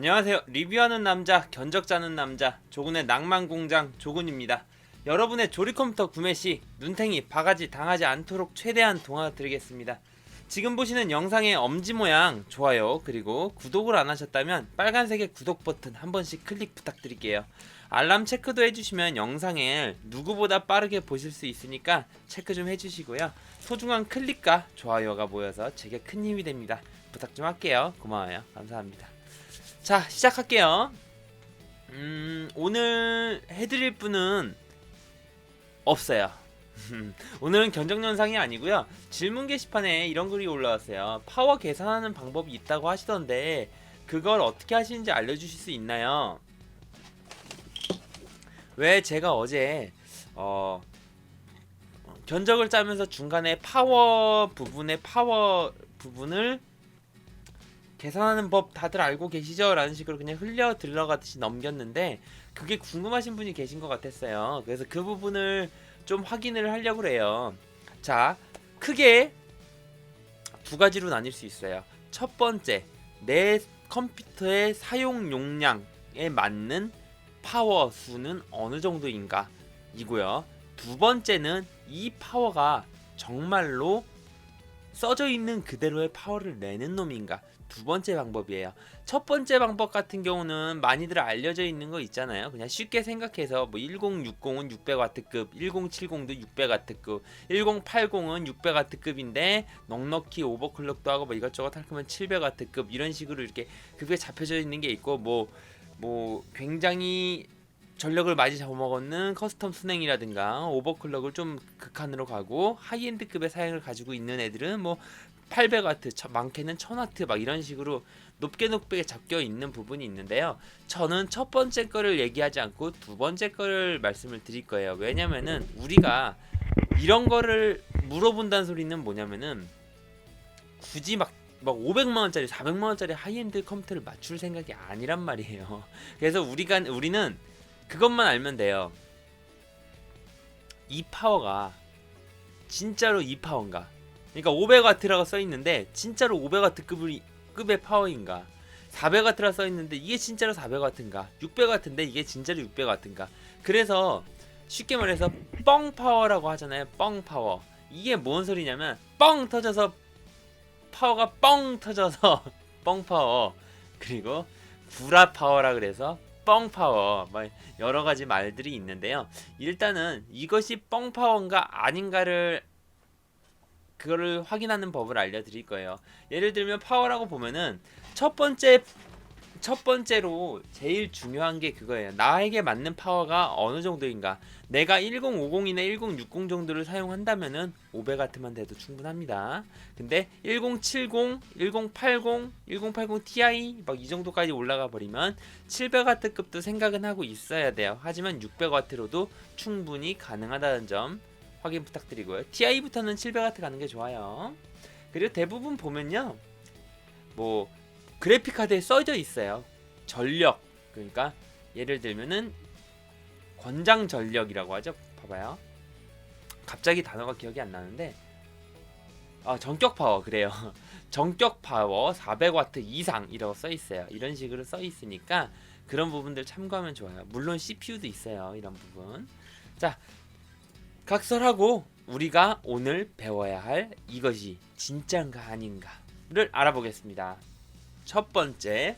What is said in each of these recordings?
안녕하세요. 리뷰하는 남자, 견적 짜는 남자, 조군의 낭만 공장 조군입니다. 여러분의 조립 컴퓨터 구매 시 눈탱이, 바가지 당하지 않도록 최대한 도와드리겠습니다. 지금 보시는 영상의 엄지 모양 좋아요 그리고 구독을 안 하셨다면 빨간색의 구독 버튼 한 번씩 클릭 부탁드릴게요. 알람 체크도 해주시면 영상을 누구보다 빠르게 보실 수 있으니까 체크 좀 해주시고요. 소중한 클릭과 좋아요가 모여서 제게 큰 힘이 됩니다. 부탁 좀 할게요. 고마워요. 감사합니다. 자 시작할게요. 음 오늘 해드릴 분은 없어요. 오늘은 견적 영상이 아니고요. 질문 게시판에 이런 글이 올라왔어요. 파워 계산하는 방법이 있다고 하시던데 그걸 어떻게 하시는지 알려주실 수 있나요? 왜 제가 어제 어 견적을 짜면서 중간에 파워 부분의 파워 부분을 계산하는 법 다들 알고 계시죠? 라는 식으로 그냥 흘려 들어가듯이 넘겼는데 그게 궁금하신 분이 계신 것 같았어요. 그래서 그 부분을 좀 확인을 하려고 그래요. 자, 크게 두 가지로 나뉠 수 있어요. 첫 번째, 내 컴퓨터의 사용 용량에 맞는 파워 수는 어느 정도인가 이고요. 두 번째는 이 파워가 정말로 써져 있는 그대로의 파워를 내는 놈인가 두 번째 방법이에요. 첫 번째 방법 같은 경우는 많이들 알려져 있는 거 있잖아요. 그냥 쉽게 생각해서 뭐 1060은 600W급, 1070도 600W급, 1080은 600W급인데 넉넉히 오버클럭도 하고 뭐 이것저것 할 거면 700W급 이런 식으로 이렇게 그게 잡혀져 있는 게 있고 뭐뭐 굉장히 전력을 많이 잡아먹는 커스텀 순행이라든가 오버클럭을 좀 극한으로 가고 하이엔드급의 사양을 가지고 있는 애들은 뭐 800W, 많게는 1000W 막 이런 식으로 높게 높게 잡혀 있는 부분이 있는데요. 저는 첫 번째 거를 얘기하지 않고 두 번째 거를 말씀을 드릴 거예요. 왜냐면은 우리가 이런 거를 물어본다는 소리는 뭐냐면은 굳이 막막 500만 원짜리, 400만 원짜리 하이엔드 컴퓨터를 맞출 생각이 아니란 말이에요. 그래서 우리가 우리는 그것만 알면 돼요. 이 파워가 진짜로 이 파워인가? 그러니까 500W라고 써 있는데 진짜로 500W 급의 파워인가? 400W라 써 있는데 이게 진짜로 400W인가? 600W인데 이게 진짜로 600W인가? 그래서 쉽게 말해서 뻥 파워라고 하잖아요. 뻥 파워. 이게 뭔 소리냐면 뻥 터져서 파워가 뻥 터져서 뻥 파워. 그리고 구라 파워라 그래서 뻥 파워. 뭐 여러 가지 말들이 있는데요. 일단은 이것이 뻥 파워인가 아닌가를 그거를 확인하는 법을 알려드릴 거예요. 예를 들면 파워라고 보면은 첫 번째 첫 번째로 제일 중요한 게 그거예요. 나에게 맞는 파워가 어느 정도인가. 내가 1050이나 1060 정도를 사용한다면은 500W만 돼도 충분합니다. 근데 1070, 1080, 1080 Ti 막 이 정도까지 올라가 버리면 700W급도 생각은 하고 있어야 돼요. 하지만 600W로도 충분히 가능하다는 점 확인 부탁드리고요. TI부터는 700W 가는 게 좋아요. 그리고 대부분 보면요. 뭐 그래픽 카드에 써져 있어요. 전력. 그러니까 예를 들면은 권장 전력이라고 하죠. 봐봐요. 갑자기 단어가 기억이 안 나는데 아, 전격 파워 그래요. 전격 파워 400W 이상이라고 써 있어요. 이런 식으로 써 있으니까 그런 부분들 참고하면 좋아요. 물론 CPU도 있어요. 이런 부분. 자, 각설하고 우리가 오늘 배워야 할 이것이 진짜인가 아닌가를 알아보겠습니다. 첫 번째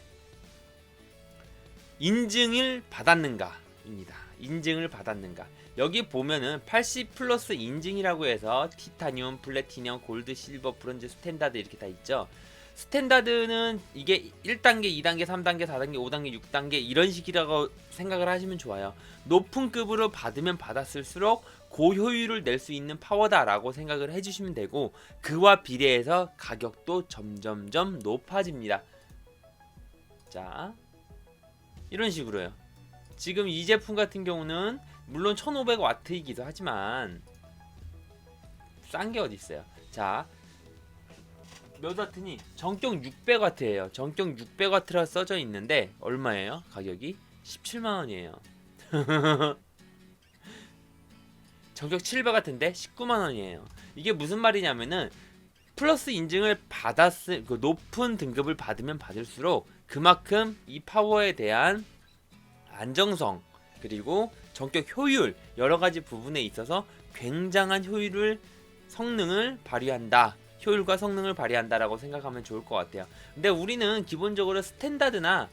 인증을 받았는가입니다. 인증을 받았는가. 여기 보면은 80 플러스 인증이라고 해서 티타늄, 플래티넘, 골드, 실버, 브론즈, 스탠다드 이렇게 다 있죠. 스탠다드는 이게 1단계, 2단계, 3단계, 4단계, 5단계, 6단계 이런 식이라고 생각을 하시면 좋아요. 높은 급으로 받으면 받았을수록 고효율을 낼 수 있는 파워다라고 생각을 해주시면 되고 그와 비례해서 가격도 점점점 높아집니다. 자 이런 식으로요. 지금 이 제품 같은 경우는 물론 1500W이기도 하지만 싼 게 어디 있어요. 자, 몇 와트니? 전격 600W예요. 전격 600W라 써져 있는데 얼마예요? 가격이 17만 원이에요. 전격 700W인데 19만 원이에요. 이게 무슨 말이냐면은 플러스 인증을 받았을 그 높은 등급을 받으면 받을수록 그만큼 이 파워에 대한 안정성 그리고 전격 효율 여러 가지 부분에 있어서 굉장한 효율을 성능을 발휘한다. 효율과 성능을 발휘한다라고 생각하면 좋을 것 같아요. 근데 우리는 기본적으로 스탠다드나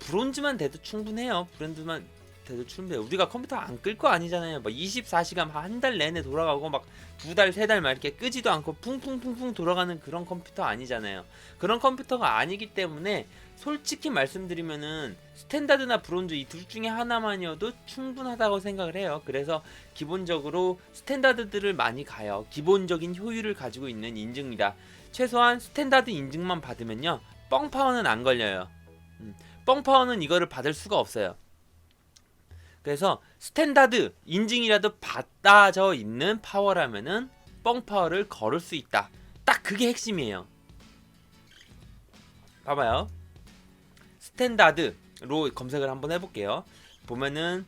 브론즈만 돼도 충분해요. 브론즈만 돼도 충분해요. 우리가 컴퓨터 안 끌 거 아니잖아요. 막 24시간 한 달 내내 돌아가고 막 두 달, 세 달 막 이렇게 끄지도 않고 쿵쿵쿵쿵 돌아가는 그런 컴퓨터 아니잖아요. 그런 컴퓨터가 아니기 때문에 솔직히 말씀드리면은 스탠다드나 브론즈 이 둘 중에 하나만이어도 충분하다고 생각을 해요. 그래서 기본적으로 스탠다드들을 많이 가요. 기본적인 효율을 가지고 있는 인증이다. 최소한 스탠다드 인증만 받으면요. 뻥파워는 안 걸려요. 음, 뻥파워는 이거를 받을 수가 없어요. 그래서 스탠다드 인증이라도 받아져 있는 파워라면은 뻥파워를 걸을 수 있다. 딱 그게 핵심이에요. 봐봐요. 스탠다드로 검색을 한번 해볼게요. 보면은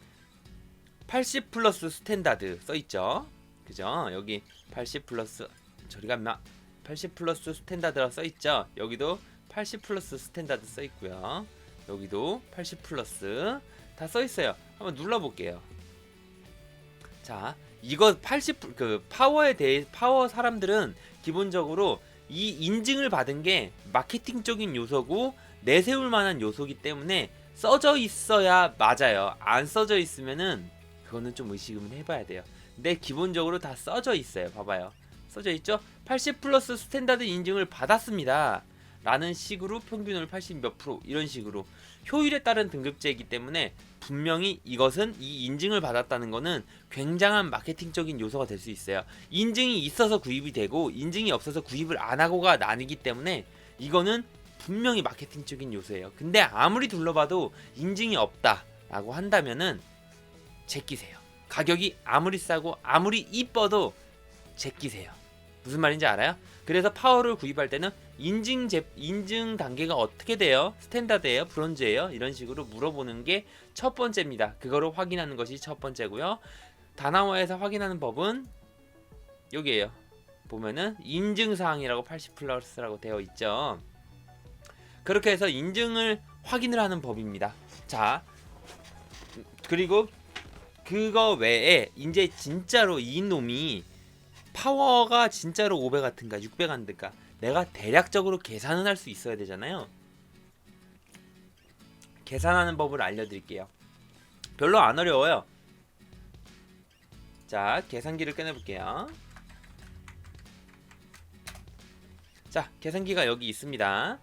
80 플러스 스탠다드 써 있죠. 그죠? 여기 80 플러스 저리가 마, 80 플러스 스탠다드라 써 있죠. 여기도 80 플러스 스탠다드 써 있고요. 여기도 80 플러스 다 써 있어요. 한번 눌러 볼게요. 자, 이거 80 그 파워에 대해 파워 사람들은 기본적으로 이 인증을 받은 게 마케팅적인 요소고 내세울 만한 요소기 때문에 써져 있어야 맞아요. 안 써져 있으면은 그거는 좀 의식을 해봐야 돼요. 근데 기본적으로 다 써져 있어요. 봐봐요. 써져 있죠? 80 플러스 스탠다드 인증을 받았습니다. 라는 식으로 평균을 80 몇 프로 이런 식으로 효율에 따른 등급제이기 때문에 분명히 이것은 이 인증을 받았다는 거는 굉장한 마케팅적인 요소가 될 수 있어요. 인증이 있어서 구입이 되고 인증이 없어서 구입을 안 하고가 나뉘기 때문에 이거는 분명히 마케팅적인 요소예요. 근데 아무리 둘러봐도 인증이 없다라고 한다면은 제끼세요. 가격이 아무리 싸고 아무리 이뻐도 제끼세요. 무슨 말인지 알아요? 그래서 파워를 구입할 때는 인증 제, 인증 단계가 어떻게 돼요? 스탠다드예요? 브론즈예요? 이런 식으로 물어보는 게 첫 번째입니다. 그거를 확인하는 것이 첫 번째고요. 다나와에서 확인하는 법은 여기에요. 보면은 인증 사항이라고 80 플러스라고 되어 있죠. 그렇게 해서 인증을 확인을 하는 법입니다. 자, 그리고 그거 외에 이제 진짜로 이 놈이 파워가 진짜로 5배 같은가 6배 같은가 내가 대략적으로 계산을 할수 있어야 되잖아요. 계산하는 법을 알려드릴게요. 별로 안 어려워요. 자, 계산기를 꺼내볼게요. 자, 계산기가 여기 있습니다.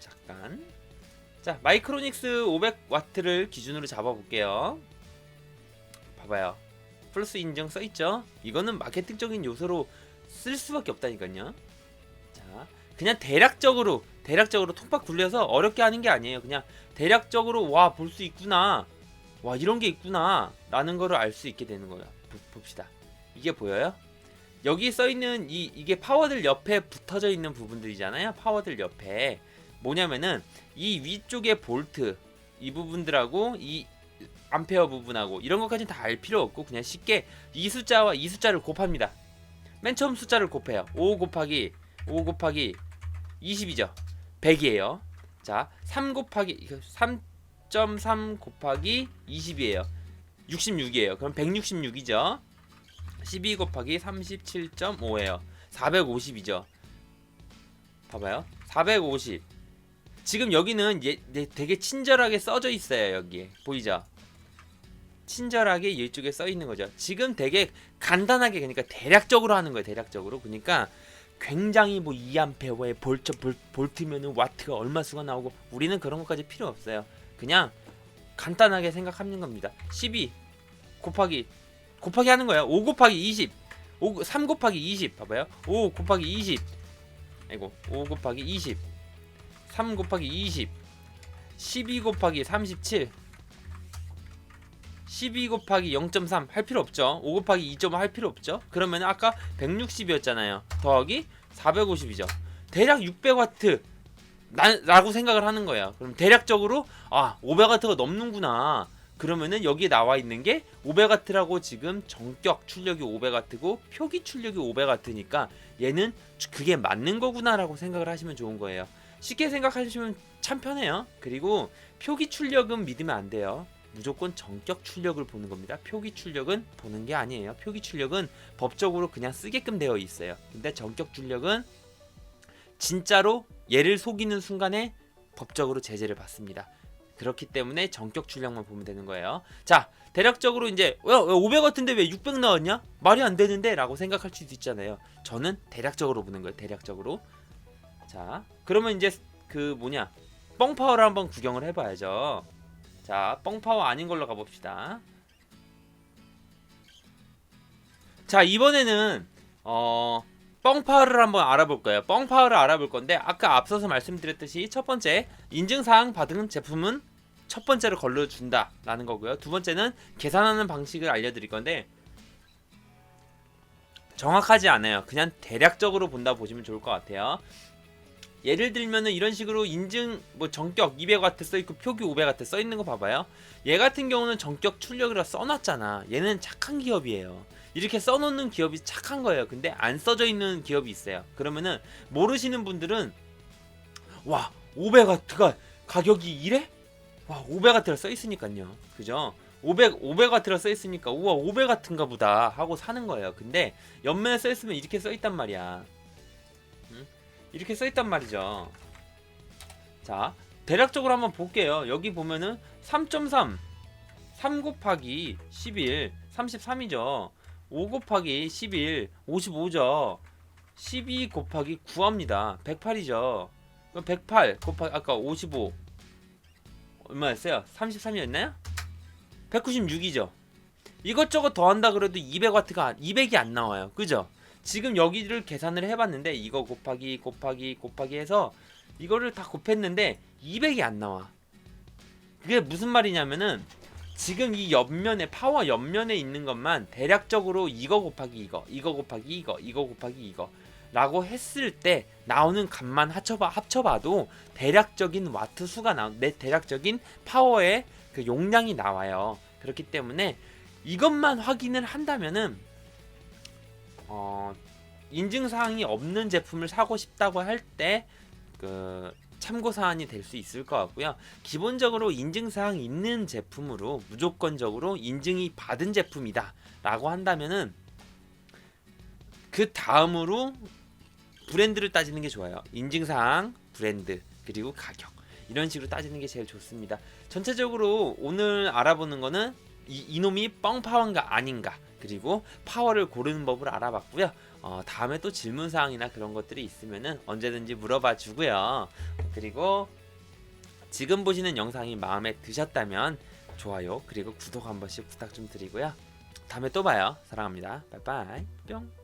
잠깐. 자, 마이크로닉스 500W를 기준으로 잡아볼게요. 봐봐요. 플러스 인증 써있죠? 이거는 마케팅적인 요소로 쓸 수밖에 없다니까요. 자, 그냥 대략적으로, 대략적으로 톡박 굴려서 어렵게 하는 게 아니에요. 그냥 대략적으로, 와, 볼 수 있구나. 와, 이런 게 있구나. 라는 거를 알 수 있게 되는 거예요. 보- 봅시다. 이게 보여요? 여기 써 있는 이, 이게 파워들 옆에 붙어져 있는 부분들이잖아요. 파워들 옆에. 뭐냐면은 이 위쪽에 볼트 이 부분들하고 이 암페어 부분하고 이런 것까지는 다 알 필요 없고 그냥 쉽게 이 숫자와 이 숫자를 곱합니다. 맨 처음 숫자를 곱해요. 5 곱하기 5 곱하기 20이죠. 100이에요. 자, 3 곱하기 3.3 곱하기 20이에요. 66이에요. 그럼 166이죠. 12 곱하기 37.5예요. 450이죠. 봐봐요. 450. 지금 여기는 되게 친절하게 써져 있어요. 여기에 보이죠? 친절하게 이쪽에 써 있는 거죠. 지금 되게 간단하게 그러니까 대략적으로 하는 거예요. 대략적으로. 그러니까 굉장히 뭐 2암페어에 볼트 볼, 볼트면은 와트가 얼마 수가 나오고 우리는 그런 것까지 필요 없어요. 그냥 간단하게 생각하는 겁니다. 12 곱하기 곱하기 하는 거예요. 5 곱하기 20. 5, 3 곱하기 20 봐봐요. 5 곱하기 20. 아이고 5 곱하기 20. 3 곱하기 20. 12 곱하기 37. 12 곱하기 0.3 할 필요 없죠. 5 곱하기 2.5 할 필요 없죠. 그러면 아까 160이었잖아요. 더하기 450이죠. 대략 600와트 라고 생각을 하는 거예요. 그럼 대략적으로 아 500와트가 넘는구나. 그러면은 여기에 나와 있는 게 500와트라고 지금 정격 출력이 500와트고 표기 출력이 500와트니까 얘는 그게 맞는 거구나라고 생각을 하시면 좋은 거예요. 쉽게 생각하시면 참 편해요. 그리고 표기 출력은 믿으면 안 돼요. 무조건 정격 출력을 보는 겁니다. 표기 출력은 보는 게 아니에요. 표기 출력은 법적으로 그냥 쓰게끔 되어 있어요. 근데 정격 출력은 진짜로 얘를 속이는 순간에 법적으로 제재를 받습니다. 그렇기 때문에 정격 출력만 보면 되는 거예요. 자, 대략적으로 이제 왜, 왜 500 같은데 왜 600 나왔냐? 말이 안 되는데 라고 생각할 수도 있잖아요. 저는 대략적으로 보는 거예요. 대략적으로. 자, 그러면 이제 그 뭐냐? 뻥파워를 한번 구경을 해봐야죠. 자, 뻥파워 아닌 걸로 가봅시다. 자, 이번에는 어 뻥파워를 한번 알아볼 거예요. 뻥파워를 알아볼 건데 아까 앞서서 말씀드렸듯이 첫 번째 인증사항 받은 제품은 첫 번째로 걸러준다라는 거고요. 두 번째는 계산하는 방식을 알려드릴 건데 정확하지 않아요. 그냥 대략적으로 본다 보시면 좋을 것 같아요. 예를 들면은 이런 식으로 인증 뭐 정격 200W 써 있고 표기 500W 써 있는 거 봐봐요. 얘 같은 경우는 정격 출력이라 써놨잖아. 얘는 착한 기업이에요. 이렇게 써놓는 기업이 착한 거예요. 근데 안 써져 있는 기업이 있어요. 그러면은 모르시는 분들은 와 500W가 가격이 이래? 와 500W라 써 있으니까요. 그죠? 500 500W라 써 있으니까 우와 500W인가 보다 하고 사는 거예요. 근데 옆면에 써 있으면 이렇게 써 있단 말이야. 응? 이렇게 써 있단 말이죠. 자, 대략적으로 한번 볼게요. 여기 보면은 3.3 3 곱하기 11 33이죠. 5 곱하기 11 55죠. 12 곱하기 9합니다. 108이죠. 그럼 108 곱하기 아까 55 얼마였어요? 33이었나요? 196이죠. 이것저것 더한다 그래도 200와트가 200이 안 나와요. 그죠? 지금 여기를 계산을 해봤는데 이거 곱하기 곱하기 곱하기 해서 이거를 다 곱했는데 200이 안 나와. 그게 무슨 말이냐면은 지금 이 옆면에 파워 옆면에 있는 것만 대략적으로 이거 곱하기 이거 이거 곱하기 이거 이거 곱하기 이거 라고 했을 때 나오는 값만 합쳐봐 합쳐봐도 대략적인 와트 수가 나온 내 대략적인 파워의 그 용량이 나와요. 그렇기 때문에 이것만 확인을 한다면은 어 인증 사항이 없는 제품을 사고 싶다고 할때그 참고 사안이 될 수 있을 것 같고요. 기본적으로 인증 사항 있는 제품으로 무조건적으로 인증이 받은 제품이다 라고 한다면은 그 다음으로 브랜드를 따지는 게 좋아요. 인증 사항, 브랜드, 그리고 가격. 이런 식으로 따지는 게 제일 좋습니다. 전체적으로 오늘 알아보는 거는 이, 이놈이 뻥파워인가 아닌가 그리고 파워를 고르는 법을 알아봤고요. 어, 다음에 또 질문 사항이나 그런 것들이 있으면은 언제든지 물어봐 주고요. 그리고 지금 보시는 영상이 마음에 드셨다면 좋아요 그리고 구독 한 번씩 부탁 좀 드리고요. 다음에 또 봐요. 사랑합니다. 빠이빠이 뿅.